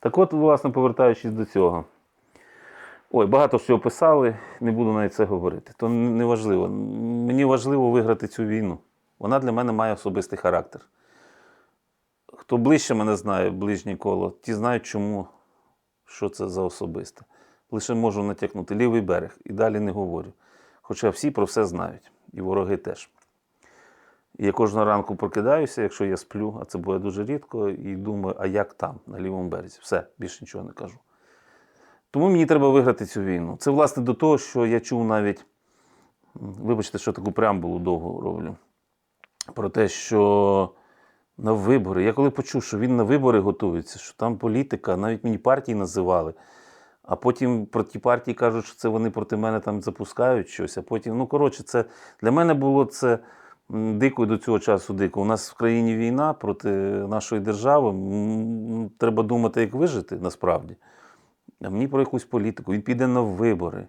Так от, власне, повертаючись до цього. Ой, багато що писали, не буду навіть це говорити. То не важливо. Мені важливо виграти цю війну. Вона для мене має особистий характер. Хто ближче мене знає, ближнє коло, ті знають, чому, що це за особисте. Лише можу натякнути лівий берег і далі не говорю. Хоча всі про все знають, і вороги теж. Я кожного ранку прокидаюся, якщо я сплю, а це буде дуже рідко, і думаю, а як там, на лівому березі? Все, більше нічого не кажу. Тому мені треба виграти цю війну. Це, власне, до того, що я чув навіть, вибачте, що таку преамбулу довго роблю, про те, що на вибори. Я коли почув, що він на вибори готується, що там політика, навіть мені партії називали. А потім про ті партії кажуть, що це вони проти мене там запускають щось. А потім, ну коротше, це для мене було це м, до цього часу дико. У нас в країні війна проти нашої держави. Треба думати, як вижити насправді. А мені про якусь політику. Він піде на вибори.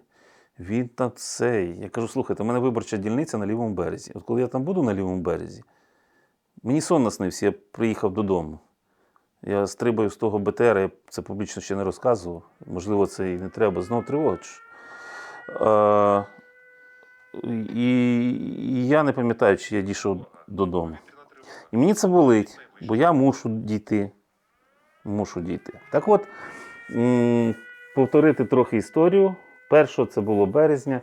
Він там цей. Я кажу, слухайте, у мене виборча дільниця на лівому березі. От коли я там буду на лівому березі, мені сон наснився, я приїхав додому. Я стрибаю з того БТР, я це публічно ще не розказував. Можливо, це і не треба. Знову тривога. І, я не пам'ятаю, чи я дійшов додому. І мені це болить, бо я мушу дійти. Мушу дійти. Так от, повторити трохи історію. Першого це було березня.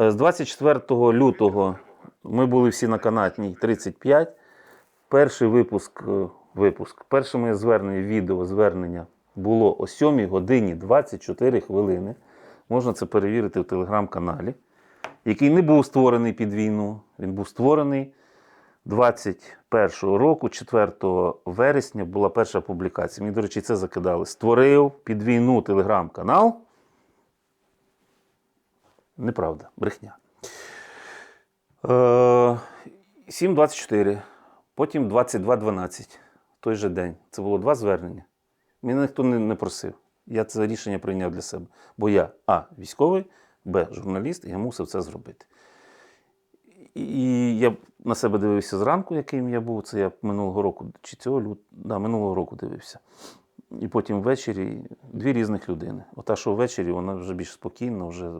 Е, З 24 лютого ми були всі на канатній 35. Перший випуск, е, випуск, перше моє звернення, відео звернення було о 7 годині 24 хвилини. Можна це перевірити в телеграм-каналі, який не був створений під війну. Він був створений 21 року, 4 вересня, була перша публікація. Мені, до речі, це закидали. Створив під війну телеграм-канал. Неправда, брехня. Е, 7.24, потім 22.12, той же день. Це було два звернення. Мене ніхто не просив. Я це рішення прийняв для себе. Бо я А. Військовий, Б. Журналіст, і я мусив це зробити. І я на себе дивився зранку, яким я був. Це я минулого року, чи цього лют... да, минулого року дивився. І потім ввечері дві різних людини. Ота, що ввечері, вона вже більш спокійна, вже.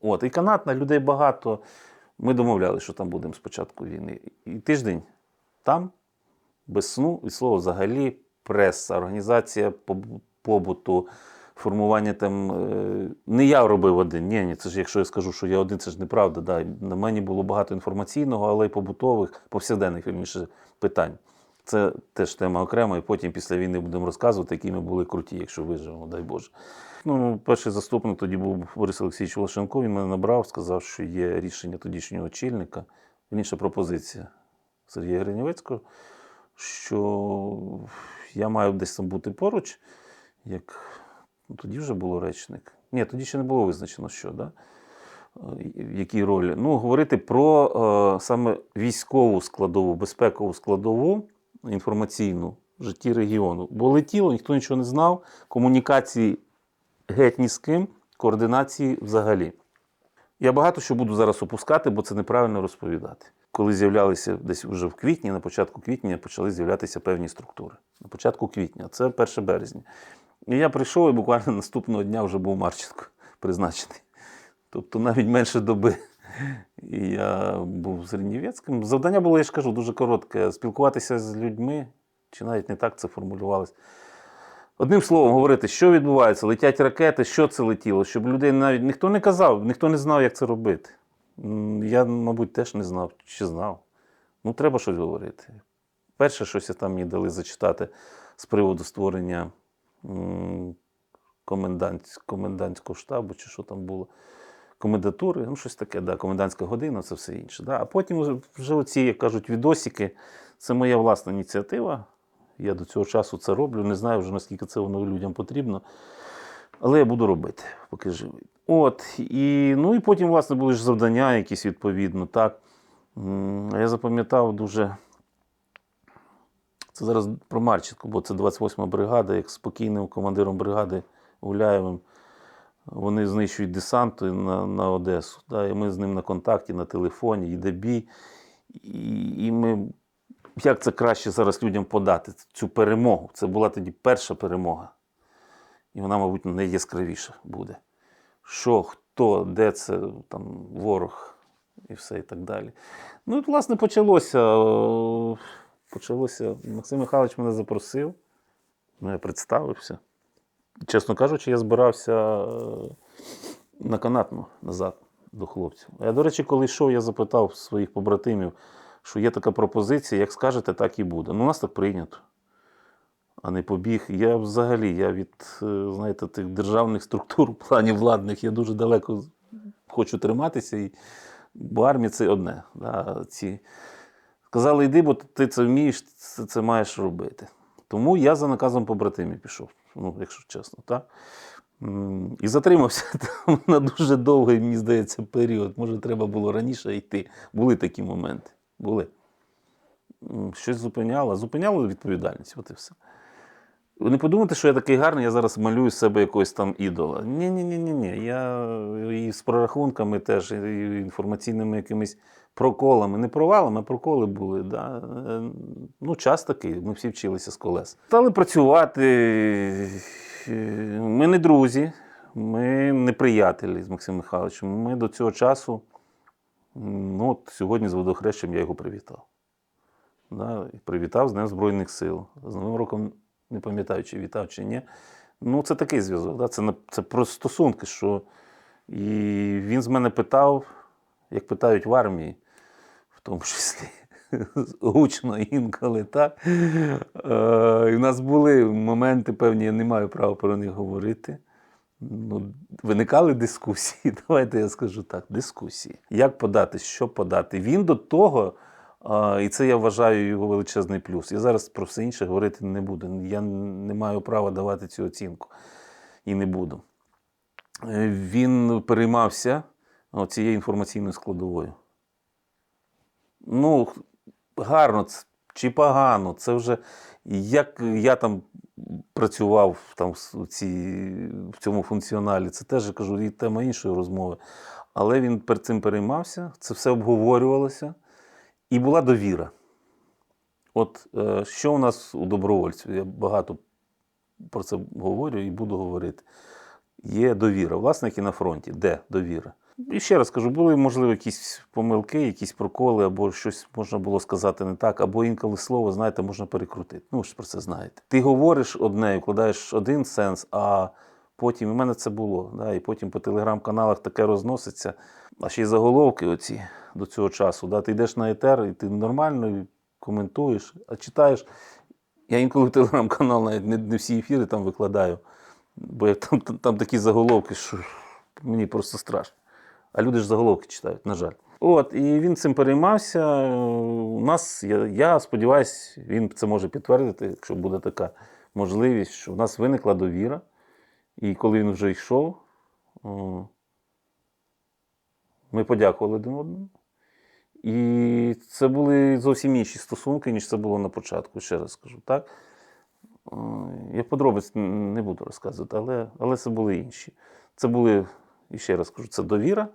От, і канатна, людей багато. Ми домовлялися, що там будемо спочатку війни. І тиждень там, без сну, і слово взагалі, преса, організація побуту, формування там. е, Не я робив один. Ні, ні, це ж якщо я скажу, що я один, це ж неправда. Да. На мені було багато інформаційного, але й побутових, повсякденних вірніше, питань. Це теж тема окрема, і потім після війни будемо розказувати, які ми були круті, якщо виживемо, дай Боже. Ну, перший заступник тоді був Борис Олексійович Волошенко. Він мене набрав, сказав, що є рішення тодішнього очільника, інша пропозиція Сергія Гринівецького, що я маю десь там бути поруч, як ну, тоді вже було речник. Ні, тоді ще не було визначено, що, да? Е, в якій ролі. Ну, говорити про е, саме військову складову, безпекову складову інформаційну в житті регіону. Бо летіло, ніхто нічого не знав, комунікації геть ні з ким, координації взагалі. Я багато що буду зараз опускати, бо це неправильно розповідати. Коли з'являлися десь вже в квітні, на початку квітня почали з'являтися певні структури. На початку квітня, це 1 березня. І я прийшов і буквально наступного дня вже був Марченко призначений. Тобто навіть менше доби. І я був з Ренівецьким. Завдання було, я ж кажу, дуже коротке: спілкуватися з людьми, чи навіть не так це формулювалося. Одним словом, говорити, що відбувається, летять ракети, що це летіло, щоб людей навіть ніхто не казав, ніхто не знав, як це робити. Я, мабуть, теж не знав, чи знав. Ну, треба щось говорити. Перше, щось там мені дали зачитати з приводу створення м, комендант, комендантського штабу, чи що там було. Комендатури, ну щось таке, да, комендантська година, це все інше. Да. А потім вже оці, як кажуть, відосики, це моя власна ініціатива. Я до цього часу це роблю. Не знаю вже наскільки це воно людям потрібно. Але я буду робити, поки живий. От, і, ну і потім, власне, були ж завдання якісь відповідно. Так. Я запам'ятав дуже. Це зараз про Марченко, бо це 28-ма бригада, як спокійним командиром бригади Гуляєвим. Вони знищують десант на, на Одесу. Да, і ми з ним на контакті, на телефоні, йде бій. І, і ми як це краще зараз людям подати, цю перемогу? Це була тоді перша перемога. І вона, мабуть, найяскравіша буде. Що, хто, де це там ворог і все і так далі. Ну, і, власне, почалося. Почалося. Максим Михайлович мене запросив. Ну, я представився. Чесно кажучи, я збирався е, на канатну назад до хлопців. Я, до речі, коли йшов, я запитав своїх побратимів, що є така пропозиція, як скажете, так і буде. Ну, у нас так прийнято, а не побіг. Я взагалі, я від е, знаєте, тих державних структур в плані владних, я дуже далеко хочу триматися. І, бо армія це одне. Да, ці... Сказали, йди, бо ти це вмієш, це, це маєш робити. Тому я за наказом побратимів пішов, ну, якщо чесно, так. І затримався там на дуже довгий, мені здається, період. Може, треба було раніше йти. Були такі моменти. Були. Щось зупиняло. Зупиняло відповідальність, от і все. Ви не подумайте, що я такий гарний, я зараз малюю себе якогось там ідола. Ні, ні, ні, ні, ні. Я і з прорахунками теж, і інформаційними якимись проколами. Не провалами, а проколи були. Да. Е, Ну, час такий, ми всі вчилися з колес. Стали працювати. Е, Ми не друзі, ми не приятелі з Максимом Михайловичем. Ми до цього часу, ну, от сьогодні з водохрещем я його привітав. Да, привітав з Днем Збройних сил. З Новим роком не пам'ятаю, чи вітав, чи ні. Ну, це такий зв'язок. Да? Це, це про стосунки, що і він з мене питав, як питають в армії, в тому числі. Гучно інколи, так. Е, і нас були моменти певні, я не маю права про них говорити. Ну, виникали дискусії. Давайте я скажу так: дискусії. Як подати, що подати. Він до того, а, і це я вважаю його величезний плюс. Я зараз про все інше говорити не буду. Я не маю права давати цю оцінку і не буду. Е, Він переймався цією інформаційною складовою. Ну, гарно чи погано, це вже як я там працював там в, цій, в цьому функціоналі, це теж я кажу, і тема іншої розмови. Але він перед цим переймався, це все обговорювалося, і була довіра. От е, що у нас у добровольців? Я багато про це говорю і буду говорити. Є довіра. Власне, як і на фронті. Де довіра? І ще раз кажу, були, можливо, якісь помилки, якісь проколи, або щось можна було сказати не так, або інколи слово, знаєте, можна перекрутити. Ну, ж про це знаєте. Ти говориш одне, вкладаєш один сенс, а потім, в мене це було. Да, і потім по телеграм-каналах таке розноситься. А ще й заголовки оці до цього часу. Да, ти йдеш на етер, і ти нормально коментуєш, а читаєш. Я інколи телеграм-канал навіть не, не всі ефіри там викладаю, бо я, там, там, там такі заголовки, що мені просто страшно. А люди ж заголовки читають, на жаль. От, і він цим переймався. У нас, я, я сподіваюся, він це може підтвердити, якщо буде така можливість, що в нас виникла довіра. І коли він вже йшов, ми подякували один одному. І це були зовсім інші стосунки, ніж це було на початку, ще раз скажу. Так? Я подробиць не буду розказувати, але, але це були інші. Це були, і ще раз кажу, це довіра,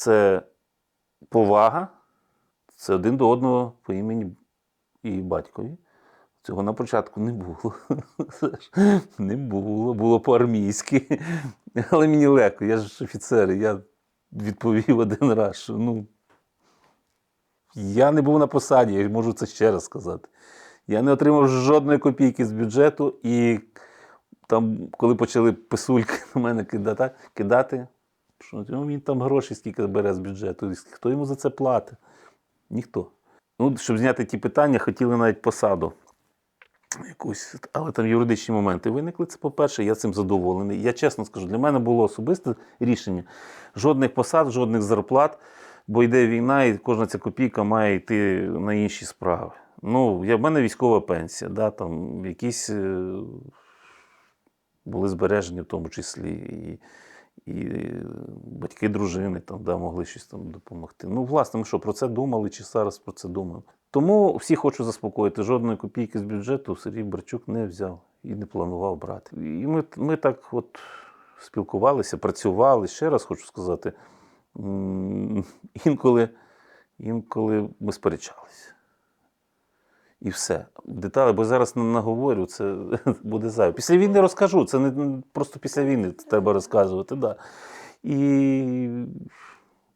це повага, це один до одного по імені і батькові. Цього на початку не було. Не було, було по-армійськи. Але мені легко, я ж офіцер, я відповів один раз, що ну, я не був на посаді, я можу це ще раз сказати. Я не отримав жодної копійки з бюджету, і там, коли почали писульки на мене кидати, що ну, він там гроші скільки бере з бюджету, хто йому за це платить? Ніхто. Ну, щоб зняти ті питання, хотіли навіть посаду. Якусь, але там юридичні моменти виникли. Це по-перше, я цим задоволений. Я чесно скажу, для мене було особисте рішення: жодних посад, жодних зарплат, бо йде війна, і кожна ця копійка має йти на інші справи. Ну, я, в мене військова пенсія, да, там якісь е, були збережені в тому числі. І, і е, батьки дружини там, да, могли щось там допомогти. Ну, власне, ми що, про це думали чи зараз про це думаємо. Тому всі хочу заспокоїти, жодної копійки з бюджету Сергій Барчук не взяв і не планував брати. І ми, ми так от спілкувалися, працювали. Ще раз хочу сказати, інколи, інколи ми сперечалися. І все. Деталі, бо зараз не наговорю, це буде зайве. Після війни розкажу. Це не просто після війни треба розказувати. Да. І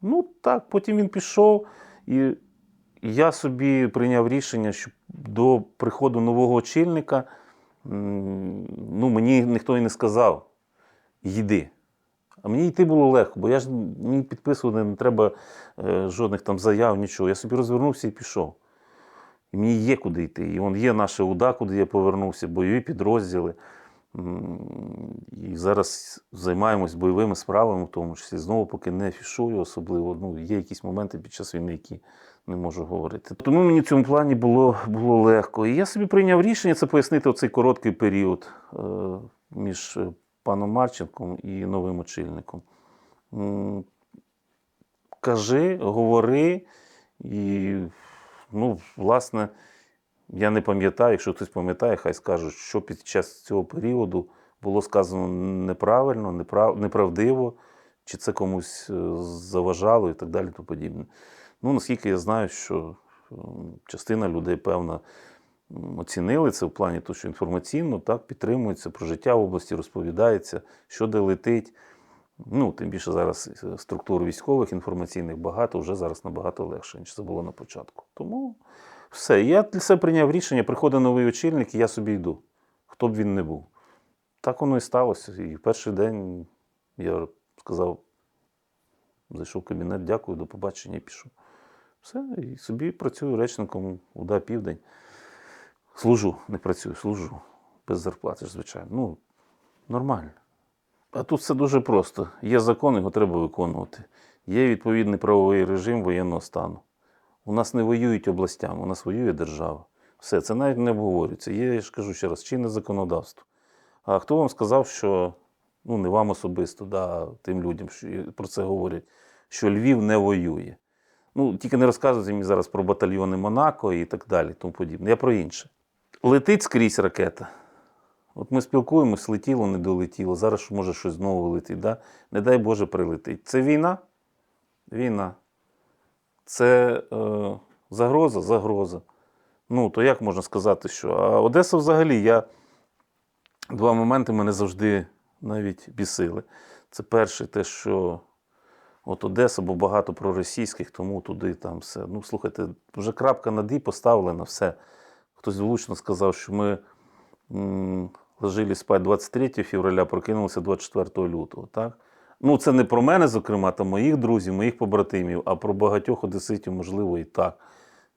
ну так, потім він пішов, і я собі прийняв рішення, що до приходу нового очільника ну, мені ніхто і не сказав: йди. А мені йти було легко, бо я ж мені підписувати не треба е, жодних там заяв, нічого. Я собі розвернувся і пішов. Мені є куди йти. І вон є наша УДА, куди я повернувся, бойові підрозділи. І зараз займаємось бойовими справами, в тому числі. Знову поки не афішую особливо. Ну, є якісь моменти під час війни, які не можу говорити. Тому мені в цьому плані було, було легко. І я собі прийняв рішення це пояснити оцей короткий період е, між е, паном Марченком і новим очільником. Кажи, говори, і, ну, власне, я не пам'ятаю, якщо хтось пам'ятає, хай скажуть, що під час цього періоду було сказано неправильно, неправ, неправдиво, чи це комусь е, заважало і так далі. То подібне. Ну, наскільки я знаю, що частина людей, певно, м, оцінили це в плані того, що інформаційно так підтримується про життя в області, розповідається, що де летить. Ну, тим більше зараз е, структур військових інформаційних багато, вже зараз набагато легше, ніж це було на початку. Тому все. Я для себе прийняв рішення, приходить новий очільник, і я собі йду, хто б він не був. Так воно і сталося. І в перший день я сказав, зайшов в кабінет, дякую, до побачення пішов. Все, і собі працюю речником УДА Південь. Служу, не працюю, служу. Без зарплати, звичайно. Ну, нормально. А тут все дуже просто. Є закон, його треба виконувати. Є відповідний правовий режим воєнного стану. У нас не воюють областями, у нас воює держава. Все, це навіть не обговорюється. Є, я ж кажу ще раз, чинне законодавство. А хто вам сказав, що ну не вам особисто, да, тим людям, що про це говорять, що Львів не воює. Ну, тільки не розказуйте мені зараз про батальйони Монако і так далі, тому подібне. Я про інше. Летить скрізь ракета. От ми спілкуємось, летіло, не долетіло. Зараз може щось знову летить. Да? Не дай Боже прилетить. Це війна? Війна. Це е, загроза? Загроза. Ну, то як можна сказати, що? А Одеса взагалі, я два моменти мене завжди навіть бісили. Це перше, те, що от Одеса, бо багато проросійських, тому туди там все. Ну, слухайте, вже крапка над «і» поставлена, все. Хтось влучно сказав, що ми м, ложили спать 23 февраля, прокинулися 24 лютого. Так? Ну, це не про мене, зокрема, та моїх друзів, моїх побратимів, а про багатьох одеситів, можливо, і так.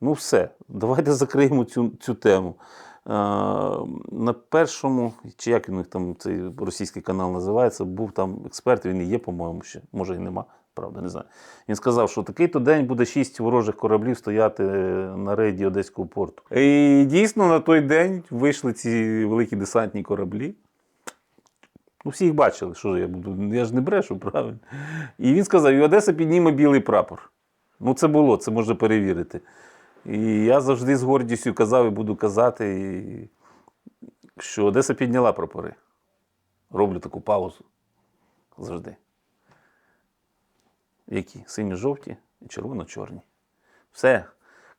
Ну, все, давайте закриємо цю, цю тему. Е, на першому, чи як він там цей російський канал називається, був там експерт, він і є, по-моєму, ще, може і нема, правда, не знаю. Він сказав, що такий-то день буде шість ворожих кораблів стояти на рейді Одеського порту. І дійсно на той день вийшли ці великі десантні кораблі. Ну, всі їх бачили, що я буду. Я ж не брешу, правильно. І він сказав: і Одеса підніме білий прапор. Ну, це було, це можна перевірити. І я завжди з гордістю казав і буду казати, що Одеса підняла прапори. Роблю таку паузу. Завжди. Які? Синьо-жовті і червоно-чорні. Все,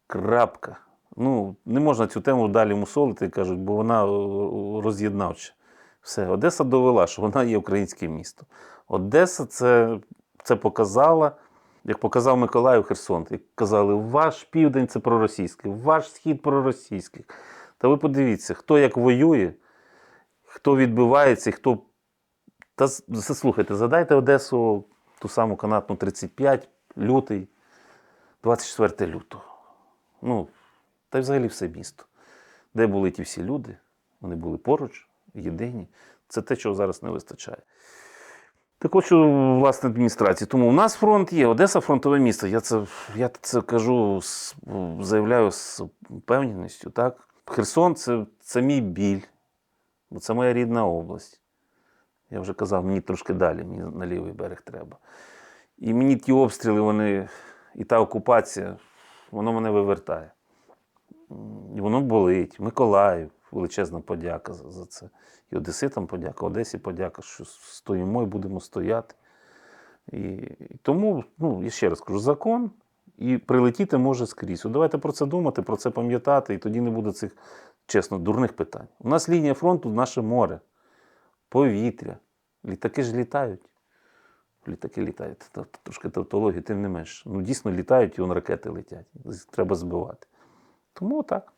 крапка. Ну, не можна цю тему далі мусолити, кажуть, бо вона роз'єднавча. Все, Одеса довела, що вона є українське місто. Одеса це, це показала, як показав Миколаїв Херсон. Як казали, ваш південь це проросійський, ваш схід проросійський. Та ви подивіться, хто як воює, хто відбивається, хто. Та слухайте, задайте Одесу ту саму канатну 35, лютий, 24 лютого. Ну, та й взагалі все місто. Де були ті всі люди, вони були поруч, єдині. Це те, чого зараз не вистачає. Так що, власне, адміністрації. Тому у нас фронт є, Одеса фронтове місто. Я це, я це кажу, заявляю з впевненістю. Так? Херсон це, це мій біль, бо це моя рідна область. Я вже казав, мені трошки далі, мені на лівий берег треба. І мені ті обстріли, вони, і та окупація, воно мене вивертає. І воно болить. Миколаїв, величезна подяка за, це. І Одеситам подяка, Одесі подяка, що стоїмо і будемо стояти. І, і тому, ну, я ще раз кажу, закон І прилетіти може скрізь. От давайте про це думати, про це пам'ятати, і тоді не буде цих, чесно, дурних питань. У нас лінія фронту наше море, повітря. Літаки ж літають. Літаки літають. Та- Трошки тавтології, тим не менш. Ну, дійсно літають і он ракети летять. Треба збивати. Тому так.